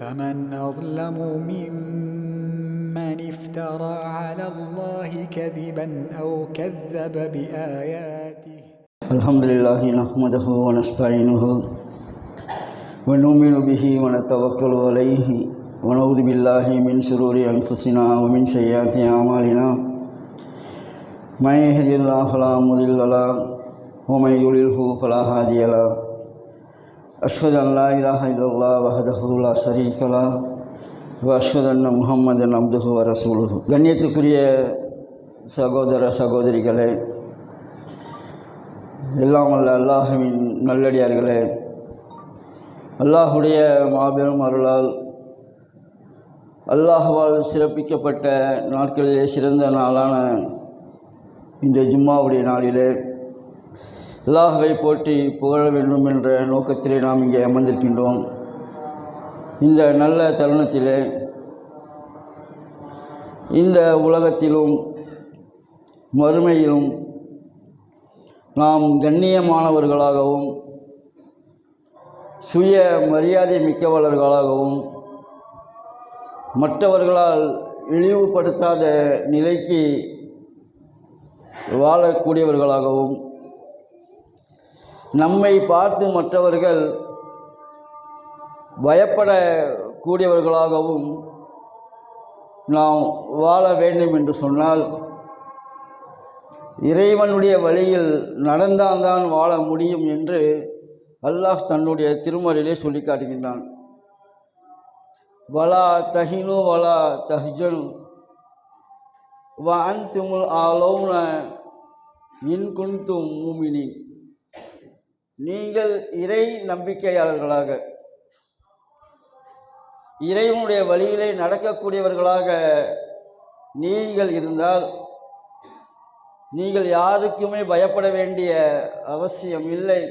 فمن أظلم ممن افترى على الله كذبا أو كذب بآياته. الحمد لله نحمده ونستعينه ونؤمن به ونتوكل عليه ونعوذ بالله من شرور أنفسنا ومن سيئات أعمالنا. من يهد الله فلا مضل له ومن يضلله فلا هادي له. أشهد أن لا إله إلا الله وحده لا شريك له وأشهد أن محمدا عبده ورسوله. கண்ணியத்துக்குரிய சகோதர சகோதரிகளே எல்லாம் அல்ல அல்லாஹுவின் நல்லடியார்களே அல்லாஹுடைய மாபெரும் அருளால் அல்லாஹுவால் சிறப்பிக்கப்பட்ட நாட்களிலே சிறந்த நாளான இந்த ஜும்மாவுடைய நாளிலே அல்லாஹுவை போற்றி புகழ வேண்டும் என்ற நோக்கத்திலே நாம் இங்கே அமர்ந்திருக்கின்றோம். இந்த நல்ல தருணத்திலே இந்த உலகத்திலும் மறுமையிலும் நாம் கண்ணியமானவர்களாகவும் சுய மரியாதை மிக்கவர்களாகவும் மற்றவர்களால் இழிவுபடுத்தாத நிலைக்கு வாழக்கூடியவர்களாகவும் நம்மை பார்த்து மற்றவர்கள் பயப்படக்கூடியவர்களாகவும் நாம் வாழ வேண்டும் என்று சொன்னால் இறைவனுடைய வழியில் நடந்தால்தான் வாழ முடியும் என்று அல்லாஹ் தன்னுடைய திருமறையிலே சொல்லி காட்டுகின்றான். வலா தஹினு வலா தஹ்ஜனு வ திமுல் ஆலோன இன் குன்தும் மூமினின். நீங்கள் இறை நம்பிக்கையாளர்களாக இறைவனுடைய வழியிலே நடக்கக்கூடியவர்களாக நீங்கள் இருந்தால் நீங்கள் யாருக்குமே பயப்பட வேண்டிய அவசியம் இல்லை.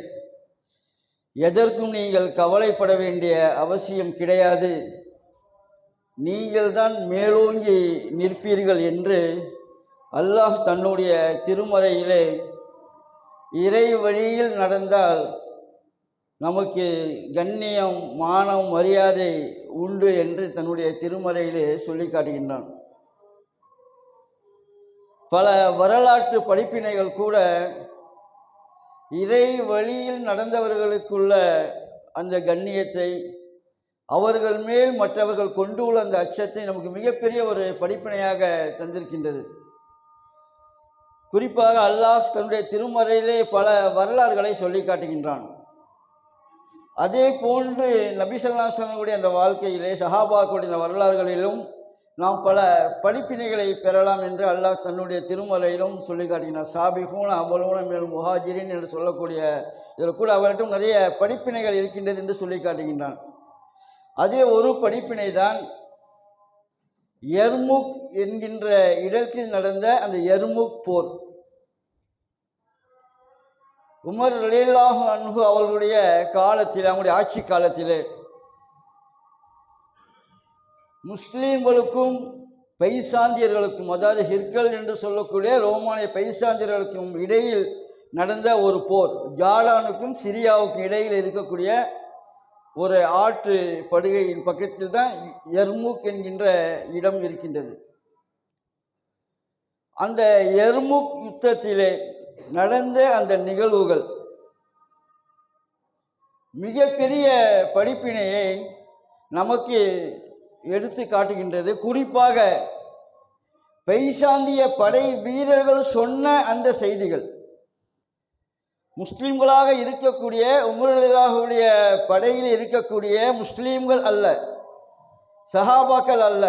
எதற்கும் நீங்கள் கவலைப்பட வேண்டிய அவசியம் கிடையாது. நீங்கள் தான் மேலோங்கி நிற்பீர்கள் என்று அல்லாஹ் தன்னுடைய திருமறையிலே இறை வழியில் நடந்தால் நமக்கு கண்ணியம் மானம் மரியாதை உண்டு என்று தன்னுடைய திருமறையிலே சொல்லி காட்டுகின்றான். பல வரலாற்று படிப்பினைகள் கூட இறை வழியில் நடந்தவர்களுக்குள்ள அந்த கண்ணியத்தை அவர்கள் மேல் மற்றவர்கள் கொண்டு உள்ள அந்த அச்சத்தை நமக்கு மிகப்பெரிய ஒரு படிப்பினையாக தந்திருக்கின்றது. குறிப்பாக அல்லாஹ் தன்னுடைய திருமறையிலே பல வரலாறுகளை சொல்லி காட்டுகின்றான். அதே போன்று நபிசல்லாசனுடைய அந்த வாழ்க்கையிலே சஹாபாக்குடைய அந்த வரலாறுகளிலும் நாம் பல படிப்பினைகளை பெறலாம் என்று அல்லாஹ் தன்னுடைய திருமறையிலும் சொல்லி காட்டுகிறார் சாபிகூன் அபலூன முஹாஜிரின் என்று சொல்லக்கூடிய இதில் கூட அவர்கிட்டும் நிறைய படிப்பினைகள் இருக்கின்றது என்று சொல்லி காட்டுகின்றான். அதில் ஒரு படிப்பினை தான் எர்முக் என்கின்ற இடத்தில் நடந்த அந்த எர்முக் போர். உமர் ரலீலாஹு அன்பு அவர்களுடைய காலத்தில் அவங்களுடைய ஆட்சி காலத்திலே முஸ்லீம்களுக்கும் பைசாந்தியர்களுக்கும் அதாவது ஹிர்கல் என்று சொல்லக்கூடிய ரோமானிய பைசாந்தியர்களுக்கும் இடையில் நடந்த ஒரு போர். ஜார்டானுக்கும் சிரியாவுக்கும் இடையில் இருக்கக்கூடிய ஒரு ஆற்று படுகையின் பக்கத்தில் தான் எர்முக் என்கின்ற இடம் இருக்கின்றது. அந்த எர்முக் யுத்தத்திலே நடந்த அந்த நிகழ்வுகள் மிகப்பெரிய படிப்பினையை நமக்கு எடுத்து காட்டுகின்றது. குறிப்பாக பைசாந்திய படை வீரர்கள் சொன்ன அந்த செய்திகள். முஸ்லீம்களாக இருக்கக்கூடிய உமர்களுடைய படையில் இருக்கக்கூடிய முஸ்லீம்கள் அல்ல சஹாபாக்கள் அல்ல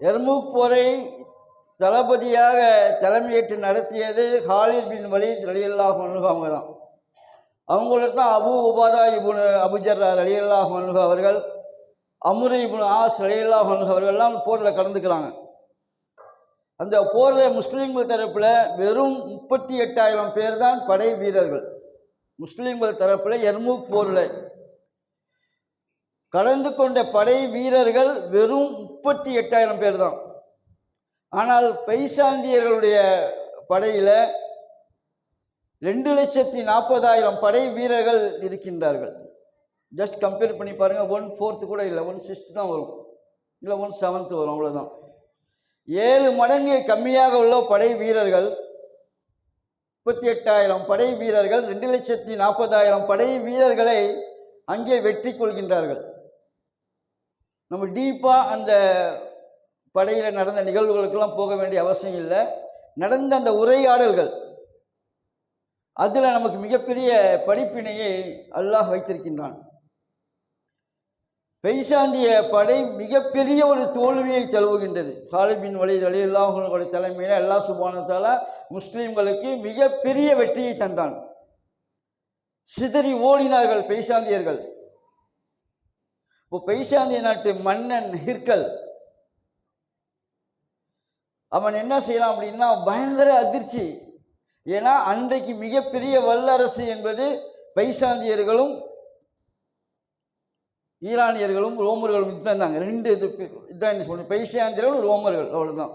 எர்முக் போரை தளபதியாக தலைமையேற்று நடத்தியது ஹாலித் பின் வலீத் ரலியல்லாஹ் அவங்க தான் அவங்கள தான் அபு உபாதா இபுன் அபுஜர் ரலியல்லாஹ் அவர்கள் அமுரு இபுன் ஆஸ் ரலியல்லாஹ் அவர்கள்லாம் போரில் கலந்துக்கிறாங்க. அந்த போரில் முஸ்லீம்கள் தரப்பில் வெறும் முப்பத்தி எட்டாயிரம் பேர் தான் படை வீரர்கள். முஸ்லீம்கள் தரப்பில் எர்முக் போரில். கலந்து கொண்ட படை வீரர்கள் வெறும் முப்பத்தி எட்டாயிரம் பேர் தான். ஆனால் பைசாந்தியர்களுடைய படையில் ரெண்டு லட்சத்தி நாற்பதாயிரம் படை வீரர்கள் இருக்கின்றார்கள். ஜஸ்ட் கம்பேர் பண்ணி பாருங்கள் ஒன் ஃபோர்த்து கூட இல்லை ஒன் சிக்ஸ்த்து தான் வரும். இல்லை ஒன் செவன்த்து வரும் அவ்வளோதான் ஏழு மடங்கு கம்மியாக உள்ள படை வீரர்கள் முப்பத்தி எட்டாயிரம் படை வீரர்கள் ரெண்டு லட்சத்தி நாற்பதாயிரம் படை வீரர்களை அங்கே வெற்றி கொள்கின்றார்கள். நம்ம டீப்பாக அந்த படையில் நடந்த நிகழ்வுகளுக்கெல்லாம் போக வேண்டிய அவசியம் இல்லை. நடந்த அந்த உரையாடல்கள் அதில் நமக்கு மிகப்பெரிய படிப்பினையை அல்லாஹ் வைத்திருக்கின்றான். பெய்சாந்திய படை மிகப்பெரிய ஒரு தோல்வியை தழுவுகின்றது. காலிபின் வழி அலில்லாஹர்களுடைய தலைமையில் அல்லா சுபானத்தால முஸ்லீம்களுக்கு மிகப்பெரிய வெற்றியை தந்தான். சிதறி ஓடினார்கள் பெய்சாந்தியர்கள் இப்போ பெய்சாந்திய நாட்டு மன்னன் ஹிர்கல் அவன் என்ன செய்யலாம் அப்படின்னா பயங்கர அதிர்ச்சி. ஏன்னா அன்றைக்கு மிகப்பெரிய வல்லரசு என்பது பைசாந்தியர்களும் ஈரானியர்களும் ரோமர்களும் இதுதான் இருந்தாங்க ரெண்டு இது இதுதான் என்ன சொல்லணும் பைசாந்தியர்கள் ரோமர்கள். அவ்வளோதான்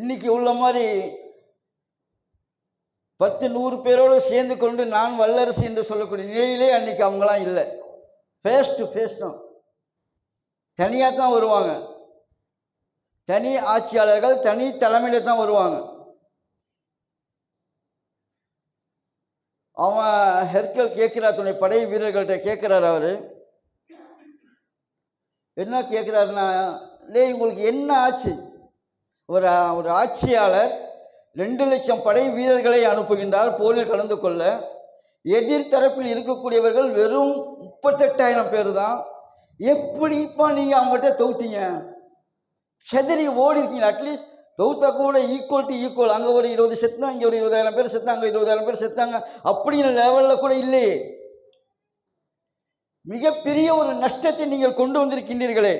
இன்னைக்கு உள்ள மாதிரி பத்து நூறு பேரோடு சேர்ந்து கொண்டு நான் வல்லரசு என்று சொல்லக்கூடிய நிலையிலே அன்னைக்கு அவங்களாம் இல்லை. ஃபேஸ் டு ஃபேஸ் தான். தனியாக தான் வருவாங்க. தனி ஆட்சியாளர்கள் தனி தலைமையில் தான் வருவாங்க. அவன் ஹெர்கல் கேட்கிறார் துணை படை வீரர்கள்ட்ட கேட்குறாரு அவர். என்ன கேட்குறாருன்னா டேய் உங்களுக்கு என்ன ஆச்சு? ஒரு ஒரு ஆட்சியாளர் ரெண்டு லட்சம் படை வீரர்களை அனுப்புகின்றார் போரில் கலந்து கொள்ள. எதிர்த்தரப்பில் இருக்கக்கூடியவர்கள் வெறும் முப்பத்தெட்டாயிரம் பேர் தான். எப்படிப்பா நீங்கள் அவங்கள்ட்ட தொகுத்தீங்க? செதறி ஓடி இருக்கீங்க அட்லீஸ்ட் தௌத்தா கூட ஈக்குவல் டு ஈக்குவல் அங்கே ஒரு இருபது செத்துனா இங்கே ஒரு இருபதாயிரம் பேர் செத்தாங்க இருபதாயிரம் பேர் செத்தாங்க அப்படிங்கிற லெவலில் கூட இல்லையே மிகப்பெரிய ஒரு நஷ்டத்தை நீங்கள் கொண்டு வந்திருக்கின்றீர்களே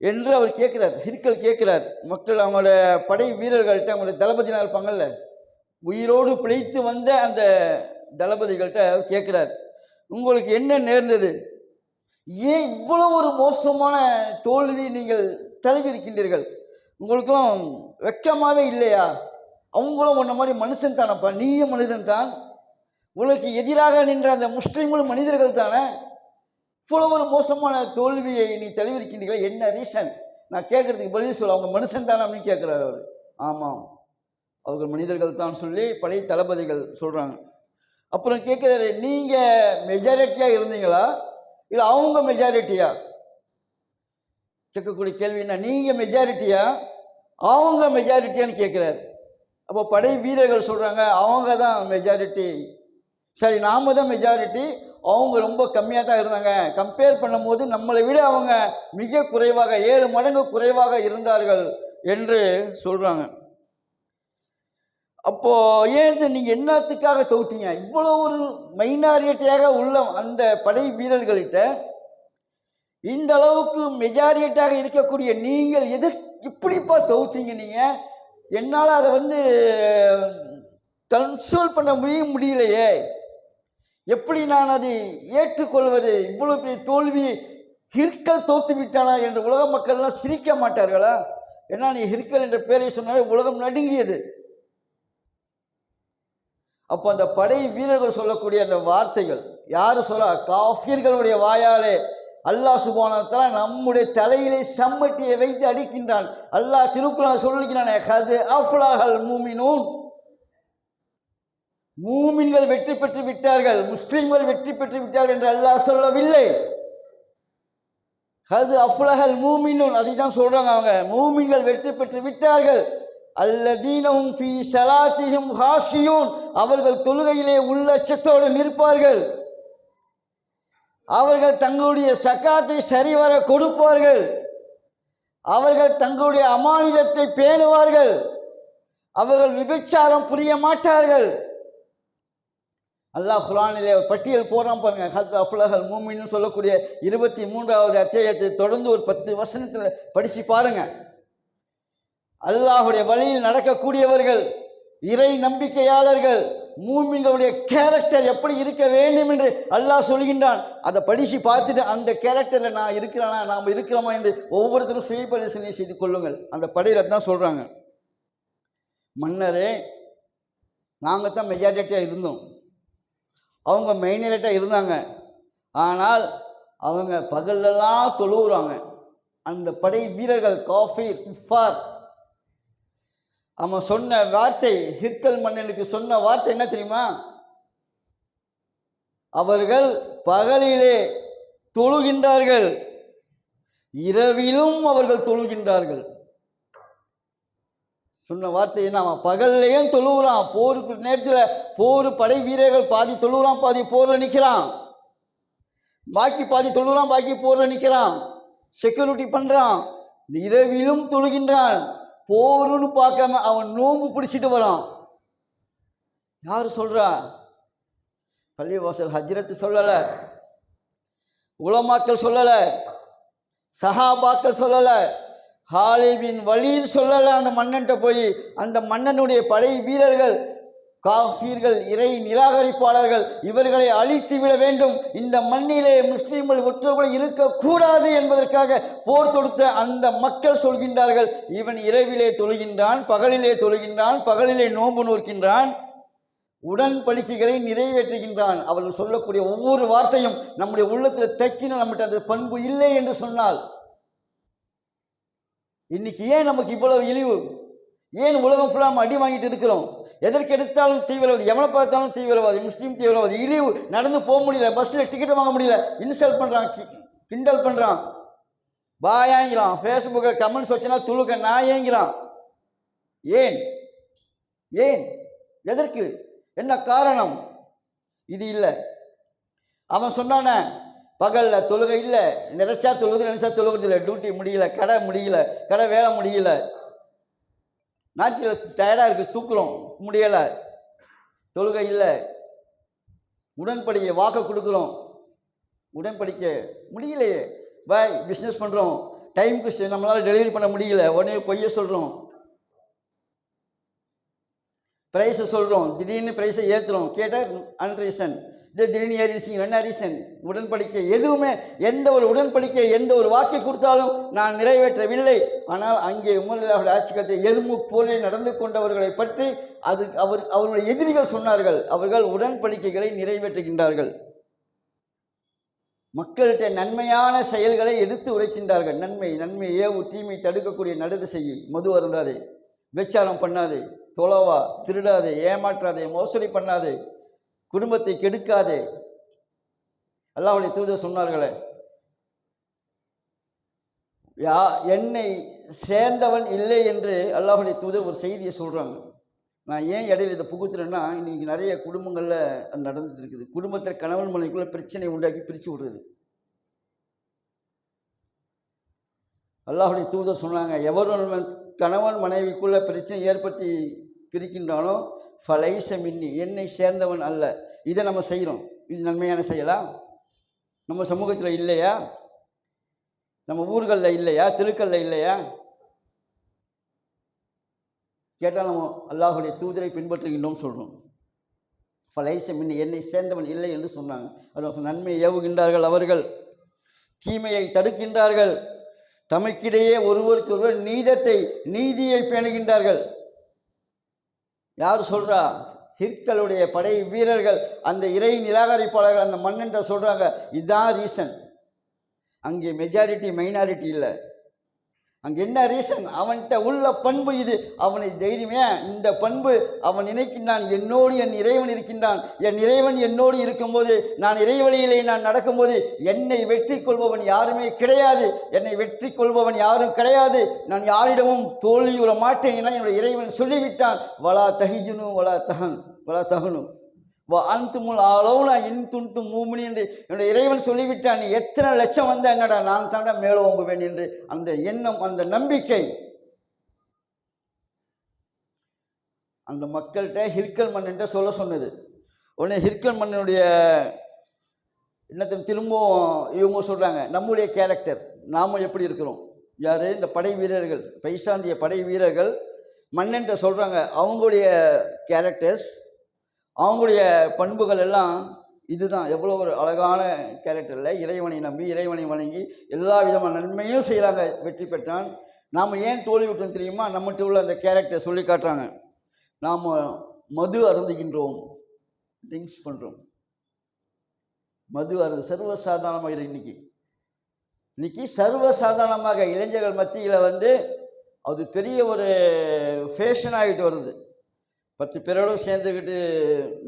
என்று அவர் கேட்குறார் ஹிர்கல் கேட்குறார். மக்கள் அவங்களோட படை வீரர்கள்ட்ட அவங்களோட தளபதினா இருப்பாங்கல்ல உயிரோடு பிழைத்து வந்த அந்த தளபதிகள்கிட்ட அவர் கேட்குறார் உங்களுக்கு என்ன நேர்ந்தது? ஏன் இவ்வளோ ஒரு மோசமான தோல்வி நீங்கள் தழுவி இருக்கின்றீர்கள் உங்களுக்கும் வெக்கமாகவே இல்லையா? அவங்களும் உன்ன மாதிரி மனுஷன் தானப்பா. நீயும் மனிதன் தான். உனக்கு எதிராக நின்ற அந்த முஸ்லீம்களும் மனிதர்கள் தானே? இவ்வளோ ஒரு மோசமான தோல்வியை நீ தழுவிருக்கின்றீர்கள் என்ன ரீசன் நான் கேட்குறதுக்கு பதில் சொல்ல. அவங்க மனுஷன் தானே அப்படின்னு கேட்குறாரு அவர். ஆமாம் அவர்கள் மனிதர்கள் தான் சொல்லி பழைய தளபதிகள் சொல்கிறாங்க அப்புறம் கேட்குறாரு நீங்கள் மெஜாரிட்டியாக இருந்தீங்களா? இல்லை அவங்க மெஜாரிட்டியா கேட்கக்கூடிய கேள்வி என்ன? நீங்கள் மெஜாரிட்டியா அவங்க மெஜாரிட்டியான்னு கேட்குறாரு. அப்போ படை வீரர்கள் சொல்கிறாங்க அவங்க தான் மெஜாரிட்டி சரி நாம தான் மெஜாரிட்டி அவங்க ரொம்ப கம்மியாக தான் இருந்தாங்க. கம்பேர் பண்ணும்போது நம்மளை விட அவங்க மிக குறைவாக ஏழு மடங்கு குறைவாக இருந்தார்கள் என்று சொல்கிறாங்க அப்போது ஏன் நீங்கள் என்னத்துக்காக தொகுத்தீங்க? இவ்வளோ ஒரு மைனாரிட்டியாக உள்ள அந்த படை வீரர்கள்கிட்ட இந்த அளவுக்கு மெஜாரிட்டியாக இருக்கக்கூடிய நீங்கள் எது இப்படிப்பா தோத்தீங்க நீங்க? என்னால் அதை வந்து கன்சோல் பண்ண முடிய முடியலையே. எப்படி நான் அதை ஏற்றுக்கொள்வது? இவ்வளவு பெரிய தோல்வி ஹிர்கல் தோத்து விட்டானா என்று உலக மக்கள்லாம் சிரிக்க மாட்டார்களா? ஏன்னா நீ ஹிர்கல் என்ற பெயரை சொன்னாலே உலகம் நடுங்கியது. அப்போ அந்த படை வீரர்கள் சொல்லக்கூடிய அந்த வார்த்தைகள் யார் சொல்ல காஃபியர்களுடைய வாயாலே அல்லாஹ் சுபானத்தால் நம்முடைய தலையிலே சம்மட்டியை வைத்து அடிக்கின்றான். அல்லாஹ் திருக்குறள் சொல்லிக்கிறான் ஹது மூமினூன். மூமின்கள் வெற்றி பெற்று விட்டார்கள் முஸ்லீம்கள் வெற்றி பெற்று விட்டார்கள் என்று அல்லாஹ் சொல்லவில்லை. ஹது அஃப்லஹல் மூமினூன். அதை தான் சொல்றாங்க அவங்க. மூமின்கள் வெற்றி பெற்று விட்டார்கள். அல்லதீனஹும் ஃபி சலாத்தியும் ஹாஷியூன். அவர்கள் தொழுகையிலே உள்ளச்சத்தோடு நிற்பார்கள். அவர்கள் தங்களுடைய சக்காத்தை சரிவர கொடுப்பார்கள். அவர்கள் தங்களுடைய அமானிதத்தை பேணுவார்கள். அவர்கள் விபச்சாரம் புரிய மாட்டார்கள். அல்லாஹ் குரானிலே பட்டியல் போடுறான் பாருங்க. ஹத் அஃப்லஹல் மூமின்னு சொல்லக்கூடிய இருபத்தி மூன்றாவது அத்தியாயத்தை தொடர்ந்து ஒரு பத்து வசனத்தில் படிச்சு பாருங்க. அல்லாஹுடைய வழியில் நடக்கக்கூடியவர்கள் இறை நம்பிக்கையாளர்கள் மூமின்களுடைய கேரக்டர் எப்படி இருக்க வேண்டும் என்று அல்லாஹ் சொல்கின்றான். அதை படித்து பார்த்துட்டு அந்த கேரக்டரில் நான் இருக்கிறானா நாம் இருக்கிறோமா என்று ஒவ்வொருத்தரும் சுயபரிசனை செய்து கொள்ளுங்கள். அந்த படையில் தான் சொல்கிறாங்க மன்னரே நாங்கள் தான் மெஜாரிட்டியாக இருந்தோம். அவங்க மெயினரேட்டாக இருந்தாங்க. ஆனால் அவங்க பகல்லெல்லாம் தொழுவுறாங்க. அந்த படை வீரர்கள் காஃபி குஃபார் அவன் சொன்ன வார்த்தை ஹிர்கல் மன்னனுக்கு சொன்ன வார்த்தை என்ன தெரியுமா? அவர்கள் பகலிலே தொழுகின்றார்கள். இரவிலும் அவர்கள் தொழுகின்றார்கள். சொன்ன வார்த்தை என்ன? அவன் பகல்லையும் தொழுகிறான் போருக்கு நேரத்தில் போர் படை வீரர்கள் பாதி தொழுகிறான் பாதி போரில் நிற்கிறான் பாக்கி பாதி தொழுவுறான் பாக்கி போரில் நிற்கிறான் செக்யூரிட்டி பண்ணுறான் இரவிலும் தொழுகின்றான். போருன்னு பார்க்காம அவன் நோம்பு பிடிச்சிட்டு வரான். யார் சொல்றா? பள்ளிவாசல் ஹஜ்ரத்து சொல்லலை. உலமாக்கள் சொல்லலை. சஹாபாக்கள் சொல்லலை. ஹாலிபின் வழியில் சொல்லலை. அந்த மன்னன்ட்ட போய் அந்த மன்னனுடைய படை வீரர்கள் காஃபீர்கள் இறை நிராகரிப்பாளர்கள் இவர்களை அழித்து விட வேண்டும். இந்த மண்ணிலே முஸ்லீம்கள் ஒற்றர்கள் இருக்கக்கூடாது என்பதற்காக போர் தொடுத்த அந்த மக்கள் சொல்கின்றார்கள் இவன் இரவிலே தொழுகின்றான் பகலிலே தொழுகின்றான் பகலிலே நோன்பு நோக்கின்றான் உடன்படிக்கைகளை நிறைவேற்றுகின்றான். அவர்கள் சொல்லக்கூடிய ஒவ்வொரு வார்த்தையும் நம்முடைய உள்ளத்தில் தைக்கின நம்மகிட்ட அந்த பண்பு இல்லை என்று சொன்னால் இன்னைக்கு ஏன் நமக்கு இவ்வளவு இழிவு? ஏன் உலகம் ஃபுல்லாக நம்ம அடி வாங்கிட்டு இருக்கிறோம்? எதற்கு எடுத்தாலும் தீவிரவாதி எவனை பார்த்தாலும் தீவிரவாதி முஸ்லீம் தீவிரவாதி இழிவு நடந்து போக முடியல பஸ்ஸில் டிக்கெட் வாங்க முடியல. இன்சல்ட் பண்ணுறான் கிண்டல் பண்ணுறான் பாயாங்கிறான் ஃபேஸ்புக்கில் கமெண்ட்ஸ் வச்சுனா துளுக்க நாயேங்கிறான் ஏன்? ஏன்? எதற்கு? என்ன காரணம்? இது இல்லை. அவன் சொன்னானே பகலில் தொழுகை இல்லை. நினைச்சா தொழுது நினைச்சா தொழுகிறது இல்லை. டியூட்டி முடியல கடை முடியல கடை வேலை முடியல. நாட்டில் டயர்டாக இருக்குது தூக்குறோம். முடியலை. தொழுகை இல்லை உடன்படிக்கை வாக்க கொடுக்குறோம். உடன்படிக்கை முடியலையே. பாய் பிஸ்னஸ் பண்ணுறோம் டைமுக்கு நம்மளால் டெலிவரி பண்ண முடியல. உடனே பொய்ய சொல்கிறோம் ப்ரைஸை சொல்கிறோம் திடீர்னு ப்ரைஸை ஏற்றுறோம் கேட்டால் அன்ரீசன் இது திடீர்னு ஏறிச்சிங்க என்ன உடன்படிக்கை எதுவுமே எந்த ஒரு உடன்படிக்கை எந்த ஒரு வாக்கை கொடுத்தாலும் நான் நிறைவேற்றவில்லை. ஆனால் அங்கே உமர்லாவுடைய ஆட்சி கத்தை எலும்பு போலில் நடந்து கொண்டவர்களை பற்றி அது அவர் அவருடைய எதிரிகள் சொன்னார்கள். அவர்கள் உடன்படிக்கைகளை நிறைவேற்றுகின்றார்கள். மக்கள்கிட்ட நன்மையான செயல்களை எடுத்து உரைக்கின்றார்கள். நன்மை நன்மை ஏவு தீமை தடுக்கக்கூடிய நடந்து செய்யும் மது அருந்தாதே. விச்சாரம் பண்ணாதே. தொலவா திருடாதே. ஏமாற்றாதே. மோசடி பண்ணாதே. குடும்பத்தை கெடுக்காதே. அல்லாவுடைய தூதர் சொன்னார்களே யா என்னை சேர்ந்தவன் இல்லை என்று அல்லாஹுடைய தூதர் ஒரு செய்தியை சொல்கிறாங்க நான் ஏன் இடையில இதை புகுத்துறேன்னா இன்றைக்கி நிறைய குடும்பங்களில் அது நடந்துட்டு இருக்குது. குடும்பத்தில் கணவன் மனைவிக்குள்ளே பிரச்சனை உண்டாக்கி பிரித்து விடுறது. அல்லாஹுடைய தூதர் சொன்னாங்க எவரும் கணவன் மனைவிக்குள்ளே பிரச்சனை ஏற்படுத்தி பிரிக்கின்றானோ? ஃபலைச மின்னி என்னை சேர்ந்தவன் அல்ல. இதை நம்ம செய்கிறோம். இது நன்மையான செயலா? நம்ம சமூகத்தில் இல்லையா? நம்ம ஊர்களில் இல்லையா? தெருக்களில் இல்லையா? கேட்டால் நம்ம அல்லாஹுடைய தூதரை பின்பற்றுகின்றோம் சொல்கிறோம் ஃபலைச மின்னி என்னை சேர்ந்தவன் இல்லை என்று சொன்னாங்க. அது நன்மையை ஏவுகின்றார்கள் அவர்கள். தீமையை தடுக்கின்றார்கள். தமக்கிடையே ஒருவருக்கு ஒருவர் நீதத்தை நீதியை பேணுகின்றார்கள். யார் சொல்கிறா ஹிற்களுடைய படை வீரர்கள் அந்த இறை நிராகரிப்பாளர்கள் அந்த மண்ணென்ற சொல்கிறாங்க இதுதான் ரீசன் அங்கே மெஜாரிட்டி மைனாரிட்டி இல்லை. அங்கே என்ன ரீசன் அவன்கிட்ட உள்ள பண்பு இது. அவனை தைரியமே இந்த பண்பு அவன் நினைக்கின்றான் என்னோடு என் இறைவன் இருக்கின்றான். என் இறைவன் என்னோடு இருக்கும்போது நான் இறைவழியிலே நான் நடக்கும்போது என்னை வெற்றி கொள்பவன் யாருமே கிடையாது. என்னை வெற்றி கொள்பவன் யாரும் கிடையாது. நான் யாரிடமும் தோல்வியுற மாட்டேன் என என்னுடைய இறைவன் சொல்லிவிட்டான். வலா தஹிஜுனு வலா தகன் வலா தகனும் வாழ்த்துமுள் அந்துமுல் அளவுனா என் துண்டு மூமினி என்று என்னுடைய இறைவன் சொல்லிவிட்டான். நீ எத்தனை லட்சம் வந்தால் என்னடா நான் தாண்டா மேலே ஓம்புவேன் என்று அந்த எண்ணம் அந்த நம்பிக்கை. அந்த மக்கள்கிட்ட ஹிர்கல் மன்னன்ட்ட சொல்ல சொன்னது. உடனே ஹிர்கல் மன்னனுடைய என்னத்தை திரும்பவும் இவங்க சொல்கிறாங்க நம்முடைய கேரக்டர் நாமும் எப்படி இருக்கிறோம்? யார்? இந்த படை வீரர்கள் பைசாந்திய படை வீரர்கள். மன்னன்ட்ட சொல்கிறாங்க அவங்களுடைய கேரக்டர்ஸ் அவங்களுடைய பண்புகள் எல்லாம் இதுதான். எவ்வளோ ஒரு அழகான கேரக்டரில் இறைவனை நம்பி இறைவனை வணங்கி எல்லா விதமான நன்மையும் செய்கிறாங்க வெற்றி பெற்றான். நாம் ஏன் தோல்வி விட்டோம் தெரியுமா? நம்மகிட்ட உள்ள அந்த கேரக்டர் சொல்லி காட்டுறாங்க. நாம் மது அருந்துகின்றோம். ட்ரிங்க்ஸ் பண்ணுறோம் மது அருந்து சர்வசாதாரணமாக இன்னைக்கு. இன்னைக்கு சர்வசாதாரணமாக இளைஞர்கள் மத்தியில் வந்து அது பெரிய ஒரு ஃபேஷன் ஆகிட்டு வருது. பத்து பேரோடு சேர்ந்துக்கிட்டு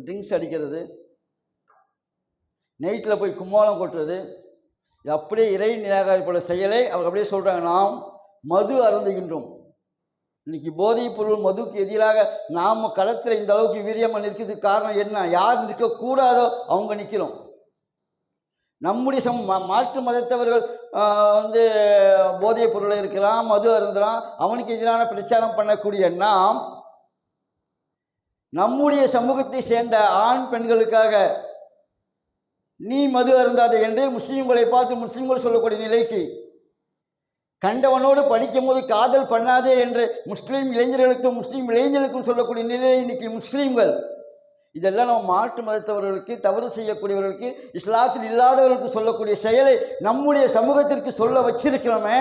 ட்ரிங்க்ஸ் அடிக்கிறது. நைட்டில் போய் கும்மாளம் கொட்டுறது. இது அப்படியே இறை நிராகரிப்புள்ள செயலை அவர் அப்படியே சொல்கிறாங்க நாம் மது அருந்துகின்றோம். இன்னைக்கு போதைப் பொருள் மதுக்கு எதிராக நாம் களத்தில் இந்த அளவுக்கு வீரியமாக நிற்கிறதுக்கு காரணம் என்ன? யார் நிற்கக்கூடாதோ அவங்க நிற்கிறோம் நம்முடைய சம் மாற்று மதத்தவர்கள் வந்து போதைப் பொருளை இருக்கிறான் மது அருந்துறான் அவனுக்கு எதிரான பிரச்சாரம் பண்ணக்கூடிய நாம் நம்முடைய சமூகத்தை சேர்ந்த ஆண் பெண்களுக்காக நீ மது அருந்தாதே என்று முஸ்லீம்களை பார்த்து முஸ்லீம்கள் சொல்லக்கூடிய நிலைக்கு கண்டவனோடு படிக்கும்போது காதல் பண்ணாதே என்று முஸ்லீம் இளைஞர்களுக்கும் முஸ்லீம் இளைஞர்களுக்கும் சொல்லக்கூடிய நிலை இன்னைக்கு முஸ்லீம்கள் இதெல்லாம் நம்ம மாற்று மதத்தவர்களுக்கு தவறு செய்யக்கூடியவர்களுக்கு இஸ்லாத்தில் இல்லாதவர்களுக்கு சொல்லக்கூடிய செயலை நம்முடைய சமூகத்திற்கு சொல்ல வச்சிருக்கிறோமே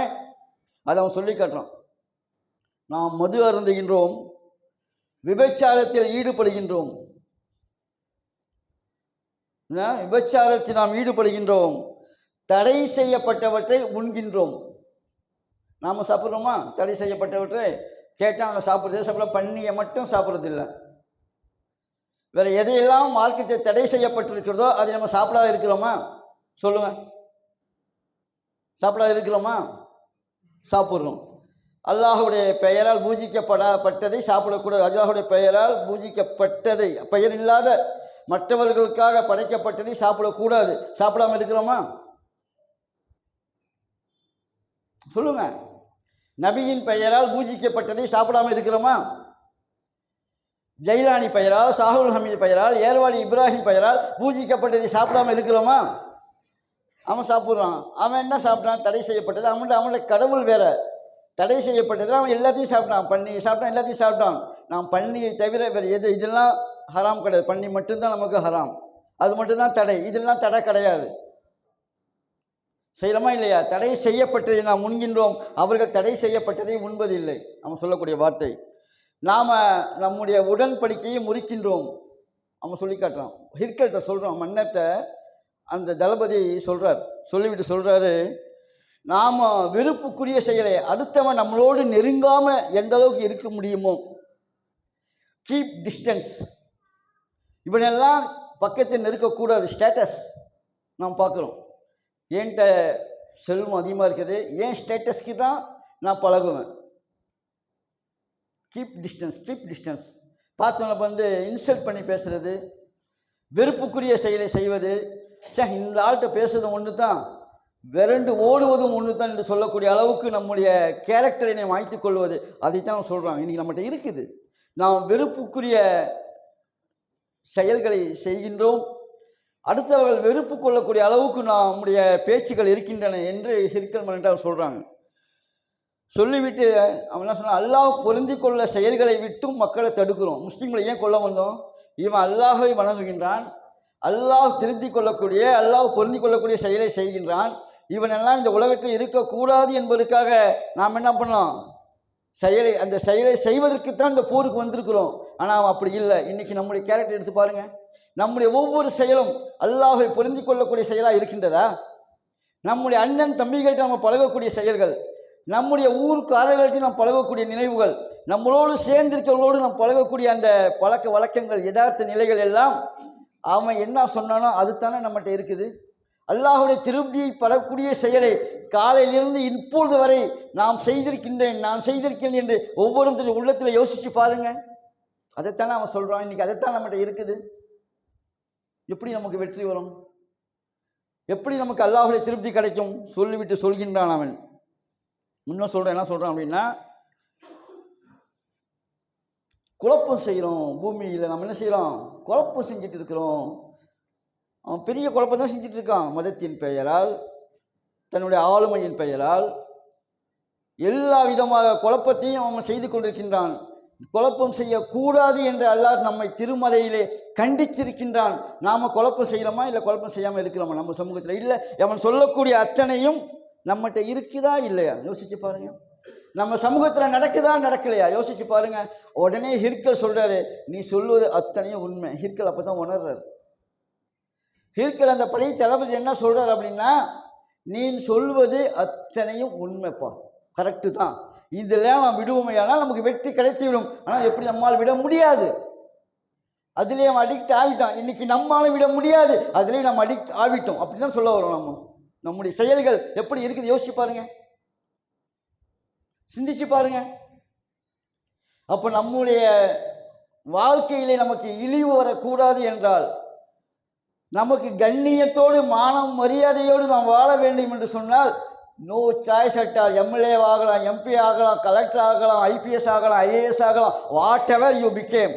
அதை அவன் சொல்லி காட்டுறான். நாம் மது அருந்துகின்றோம் விபச்சாரத்தில் ஈடுபடுகின்றோம். விபச்சாரத்தில் நாம் ஈடுபடுகின்றோம். தடை செய்யப்பட்டவற்றை உண்கின்றோம். நாம் சாப்பிட்றோமா? தடை செய்யப்பட்டவற்றை? கேட்டால் அவங்க சாப்பிட்றதே சாப்பிட பண்ணியை மட்டும் சாப்பிட்றதில்ல. வேற எதையெல்லாம் மார்க்கெட்டை தடை செய்யப்பட்டிருக்கிறதோ அதை நம்ம சாப்பிடாத இருக்கிறோமா? சொல்லுங்க. சாப்பிடாத இருக்கிறோமா? சாப்பிட்றோம். அல்லாஹுடைய பெயரால் பூஜிக்கப்படப்பட்டதை சாப்பிடக்கூடாது. அல்லாஹுடைய பெயரால் பூஜிக்கப்பட்டதை பெயர் இல்லாத மற்றவர்களுக்காக படைக்கப்பட்டதை சாப்பிடக்கூடாது. சாப்பிடாம இருக்கிறோமா? சொல்லுங்க. நபியின் பெயரால் பூஜிக்கப்பட்டதை சாப்பிடாம இருக்கிறோமா? ஜெயிலானி பெயரால் சாகுல் ஹமீது பெயரால் ஏர்வாடி இப்ராஹிம் பெயரால் பூஜிக்கப்பட்டதை சாப்பிடாம இருக்கிறோமா? அவன் சாப்பிட்றான். அவன் என்ன சாப்பிட்றான் தடை செய்யப்பட்டது. அவன்கிட்ட அவனோட கடவுள் வேற. தடை செய்யப்பட்டது. அவன் எல்லாத்தையும் சாப்பிட்டான். பண்ணி சாப்பிட்டான் எல்லாத்தையும் சாப்பிட்டான். நாம் பண்ணியை தவிர வேறு எது இதெல்லாம் ஹராம் கிடையாது. பண்ணி மட்டும்தான் நமக்கு ஹராம். அது மட்டும்தான் தடை. இதெல்லாம் தடை கிடையாது. செய்யலமா இல்லையா? தடை செய்யப்பட்டதை நாம் உண்கின்றோம். அவர்கள் தடை செய்யப்பட்டதை உண்பதில்லை. அவன் சொல்லக்கூடிய வார்த்தை. நாம் நம்முடைய உடன்படிக்கையை முறிக்கின்றோம். அவன் சொல்லி காட்டுறான் ஹிர்கல்கிட்ட சொல்கிறான் மன்னர்கிட்ட அந்த தளபதி சொல்கிறார் சொல்லிவிட்டு சொல்கிறாரு நாம் வெறுப்புக்குரிய செயலை அடுத்தவன் நம்மளோடு நெருங்காமல் எந்த அளவுக்கு இருக்க முடியுமோ கீப் டிஸ்டன்ஸ் இவனெல்லாம் பக்கத்தில் நெருக்கக்கூடாது ஸ்டேட்டஸ் நாம் பார்க்குறோம். என்கிட்ட செல்வம் அதிகமாக இருக்குது ஏன் ஸ்டேட்டஸ்க்கு தான் நான் பழகுவேன். கீப் டிஸ்டன்ஸ் கீப் டிஸ்டன்ஸ் பார்த்தவங்க வந்து இன்சல்ட் பண்ணி பேசுறது வெறுப்புக்குரிய செயலை செய்வது சே இந்த ஆள்கிட்ட பேசுறது ஒன்று தான் விரண்டு ஓடுவதும் ஒன்று தான் என்று சொல்லக்கூடிய அளவுக்கு நம்முடைய கேரக்டரை மாய்த்து கொள்வது. அதைத்தான் சொல்கிறாங்க இன்றைக்கி நம்மகிட்ட இருக்குது. நாம் வெறுப்புக்குரிய செயல்களை செய்கின்றோம். அடுத்தவர்கள் வெறுப்பு கொள்ளக்கூடிய அளவுக்கு நம்முடைய பேச்சுகள் இருக்கின்றன என்று ஹிர்கல் மன்னர் சொல்கிறாங்க சொல்லிவிட்டு அவன் என்ன சொன்னான்? அல்லாஹ் பொருந்தி கொள்ள செயல்களை விட்டும் மக்களை தடுக்கிறோம். முஸ்லீம்களை ஏன் கொல்ல வந்தோம்? இவன் அல்லாஹை வணங்குகின்றான். அல்லாஹ் திருத்தி கொள்ளக்கூடிய அல்லாஹ் பொருந்தி கொள்ளக்கூடிய செயலை செய்கின்றான். இவனெல்லாம் இந்த உலகத்தில் இருக்கக்கூடாது என்பதற்காக நாம் என்ன பண்ணோம்? செயலை அந்த செயலை செய்வதற்குத்தான் இந்த போருக்கு வந்திருக்கிறோம். ஆனால் அப்படி இல்லை. இன்றைக்கி நம்முடைய கேரக்டர் எடுத்து பாருங்கள் நம்முடைய ஒவ்வொரு செயலும் அல்லாஹை புரிந்து கொள்ளக்கூடிய செயலாக இருக்கின்றதா? நம்முடைய அண்ணன் தம்பிகள்கிட்ட நம்ம பழகக்கூடிய செயல்கள் நம்முடைய ஊர்க்காரர்கள்ட்ட நாம் பழகக்கூடிய நினைவுகள் நம்மளோடு சேர்ந்திருக்கிறவங்களோடு நாம் பழகக்கூடிய அந்த பழக்க வழக்கங்கள் யதார்த்த நிலைகள் எல்லாம் அவன் என்ன சொன்னானோ அதுதானே நம்மகிட்ட இருக்குது. அல்லாஹுடைய திருப்தியை பெறக்கூடிய செயலை காலையிலிருந்து இப்பொழுது வரை நாம் செய்திருக்கின்றேன் நான் செய்திருக்கிறேன் என்று ஒவ்வொருத்தரும் உள்ளத்தில் யோசிச்சு பாருங்க. அதைத்தானே அவன் சொல்றான். இன்னைக்கு அதைத்தான் நம்மகிட்ட இருக்குது. எப்படி நமக்கு வெற்றி வரும்? எப்படி நமக்கு அல்லாஹுடைய திருப்தி கிடைக்கும்? சொல்லிவிட்டு சொல்கின்றான் அவன். இன்னும் சொல்கிறேன் என்ன சொல்கிறான் அப்படின்னா குழப்பம் செய்கிறோம் பூமியில் நம்ம என்ன செய்கிறோம் குழப்பம் செஞ்சுட்டு இருக்கிறோம். அவன் பெரிய குழப்பம் தான் செஞ்சுட்டு இருக்கான். மதத்தின் பெயரால் தன்னுடைய ஆளுமையின் பெயரால் எல்லா விதமாக குழப்பத்தையும் அவன் செய்து கொண்டிருக்கின்றான். குழப்பம் செய்யக்கூடாது என்று அல்லாஹ் நம்மை திருமறையிலே கண்டித்திருக்கின்றான். நாம் குழப்பம் செய்கிறோமா இல்லை குழப்பம் செய்யாமல் இருக்கிறோமா? நம்ம சமூகத்தில் இல்லை. அவன் சொல்லக்கூடிய அத்தனையும் நம்மகிட்ட இருக்குதா இல்லையா? யோசிச்சு பாருங்க. நம்ம சமூகத்தில் நடக்குதா நடக்கலையா? யோசிச்சு பாருங்க. உடனே ஹிர்கல் சொல்றாரு நீ சொல்வது அத்தனையும் உண்மை. ஹிர்கல் அப்போ தான் உணர்றாரு. இருக்கிற அந்த படி தளபதி என்ன சொல்கிறார் அப்படின்னா நீ சொல்வது அத்தனையும் உண்மைப்பா. கரெக்டு தான். இதெல்லாம் நாம் விடுவோமையானால் நமக்கு வெற்றி கிடைத்து விடும் ஆனால் எப்படி நம்மால் விட முடியாது? அதுலேயே நம்ம அடிக்ட் ஆகிட்டோம். இன்றைக்கி நம்மாலும் விட முடியாது. அதுலேயே நம்ம அடிக்ட் ஆகிட்டோம். அப்படி தான் சொல்ல வரோம் நம்ம. நம்முடைய செயல்கள் எப்படி இருக்குது? யோசிச்சு பாருங்க. சிந்திச்சு பாருங்க. அப்போ நம்முடைய வாழ்க்கையிலே நமக்கு இழிவு வரக்கூடாது என்றால் நமக்கு கண்ணியத்தோடு மானம் மரியாதையோடு நாம் வாழ வேண்டும் என்று சொன்னால் நோ சாய்ஸ் அட்டால் எம்எல்ஏ ஆகலாம் எம்பி ஆகலாம் கலெக்டர் ஆகலாம் ஐபிஎஸ் ஆகலாம் ஐஏஎஸ் ஆகலாம் வாட் எவர் யூ பிகேம்